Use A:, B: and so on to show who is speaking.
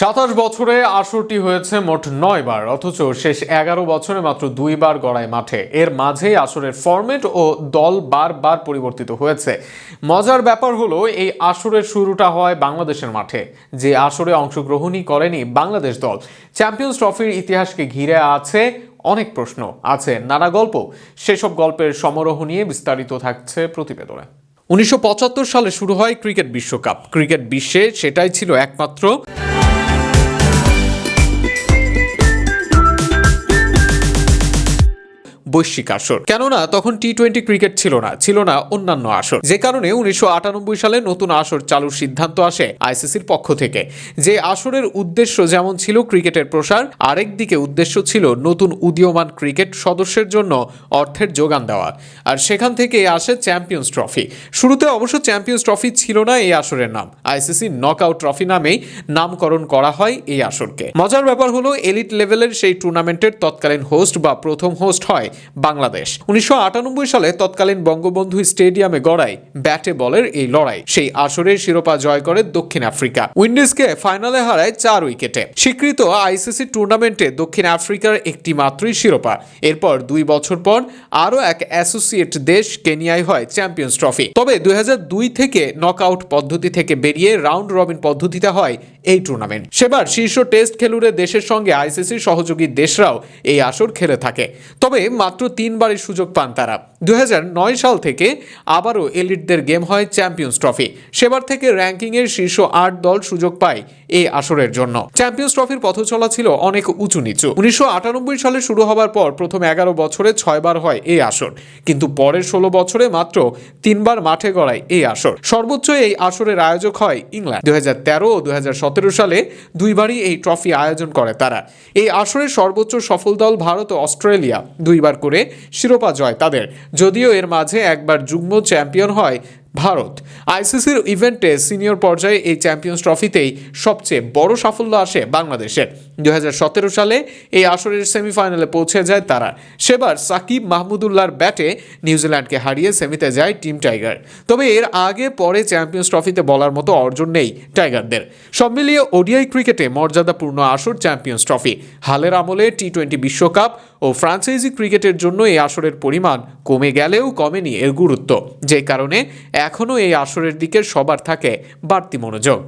A: সাতাশ বছরে আসরটি হয়েছে মোট নয় বার, অথচ শেষ এগারো বছরে মাত্র দুইবার গড়ায় মাঠে। এর মাঝেই আসরের ফরম্যাট ও দল বারবার পরিবর্তিত হয়েছে। মজার ব্যাপার হলো, এই আসরের শুরুটা হয় বাংলাদেশের মাঠে। যে আসরে অংশগ্রহণই করেনি বাংলাদেশ দল। চ্যাম্পিয়ন্স ট্রফির ইতিহাসকে ঘিরে আছে অনেক প্রশ্ন, আছে নানা গল্প। সেসব গল্পের সমারোহ নিয়ে বিস্তারিত থাকছে প্রতিবেদনে। উনিশশো পঁচাত্তর সালে শুরু হয় ক্রিকেট বিশ্বকাপ। ক্রিকেট বিশ্বে সেটাই ছিল একমাত্র বৈশ্বিক আসর। কেননা, তখন টি টোয়েন্টি ক্রিকেট ছিল না ছিল না অন্যান্য আসর। যে কারণে উনিশশো আটানব্বই সালে নতুন আসর চালুর সিদ্ধান্ত আসে আইসিসির পক্ষ থেকে। যে আসরের উদ্দেশ্য যেমন ছিল ক্রিকেটের প্রসার, আরেক দিকে উদ্দেশ্য ছিল নতুন উদীয়মান ক্রিকেট সদস্যের জন্য অর্থের যোগান দেওয়া। আর সেখান থেকে আসে চ্যাম্পিয়ন্স ট্রফি। শুরুতে অবশ্য চ্যাম্পিয়ন্স ট্রফি ছিল না এই আসরের নাম। আইসিসি নকআউট ট্রফি নামেই নামকরণ করা হয় এই আসরকে। মজার ব্যাপার হলো, এলিট লেভেলের সেই টুর্নামেন্টের তৎকালীন হোস্ট বা প্রথম হোস্ট হয় বাংলাদেশ। উনিশশো আটানব্বই সালে তৎকালীন বঙ্গবন্ধু স্টেডিয়ামে গড়ায় ব্যাটে বলের এই লড়াই। সেই আসরের শিরোপা জয় করে দক্ষিণ আফ্রিকা। উইন্ডিজকে ফাইনালে হারায় চার উইকেটে। স্বীকৃত আইসিসি টুর্নামেন্টে দক্ষিণ আফ্রিকার একটি মাত্রই শিরোপা। এরপর দুই বছর পর আরও এক অ্যাসোসিয়েট দেশ কেনিয়ায় হয় চ্যাম্পিয়ন্স ট্রফি। তবে দুই হাজার দুই থেকে নকআউট পদ্ধতি থেকে বেরিয়ে রাউন্ড রবিন পদ্ধতিতে হয় এই টুর্নামেন্ট। সেবার শীর্ষ টেস্ট খেলুড়ে দেশের সঙ্গে আইসিসির সহযোগী দেশরাও এই আসর খেলে থাকে। তবে মাত্র তিনবারের সুযোগ পান তারা। দুই সাল থেকে আবারও এলিটদের গেম হয় চ্যাম্পিয়ন্স ট্রফি। সেবার থেকে র্যাঙ্কিংয়ের শীর্ষ আট দল সুযোগ পায় এই আসরের জন্য। চ্যাম্পিয়ন্স ট্রফির পথ চলা ছিল অনেক উঁচু নিচু। উনিশশো সালে শুরু হবার পর প্রথম এগারো বছরে ছয়বার হয় এই আসর। কিন্তু পরের ষোলো বছরে মাত্র তিনবার মাঠে গড়ায় এই আসর। সর্বোচ্চ এই আসরের আয়োজক হয় ইংল্যান্ড। দুই তেরো ও দুই হাজার সতেরো সালে দুইবারই এই ট্রফি আয়োজন করে তারা। এই আসরের সর্বোচ্চ সফল দল ভারত ও অস্ট্রেলিয়া। দুইবার করে শিরোপা জয় তাদের। যদিও এর মাঝে একবার যুগ্ম চ্যাম্পিয়ন হয় ভারত। আইসিসির ইভেন্টে সিনিয়র পর্যায়ে এই চ্যাম্পিয়ন্স ট্রফিতেই সবচেয়ে বড় সাফল্য আসে বাংলাদেশের। দু হাজার সতেরো সালে এই আসরের সেমিফাইনালে পৌঁছে যায় তারা। সেবার সাকিব মাহমুদুল্লাহর ব্যাটে নিউজিল্যান্ডকে হারিয়ে সেমিতে যায় টিম টাইগার। তবে এর আগে পরে চ্যাম্পিয়ন্স ট্রফিতে বলার মতো অর্জন নেই টাইগারদের। সব মিলিয়ে ওডিআই ক্রিকেটে মর্যাদাপূর্ণ আসর চ্যাম্পিয়ন্স ট্রফি। হালের আমলে টি টোয়েন্টি বিশ্বকাপ ও ফ্রাঞ্চাইজি ক্রিকেটের জন্য এই আসরের পরিমাণ কমে গেলেও কমেনি এর গুরুত্ব। যে কারণে এখনও এই আসরের দিকে সবার থাকে বাড়তি মনোযোগ।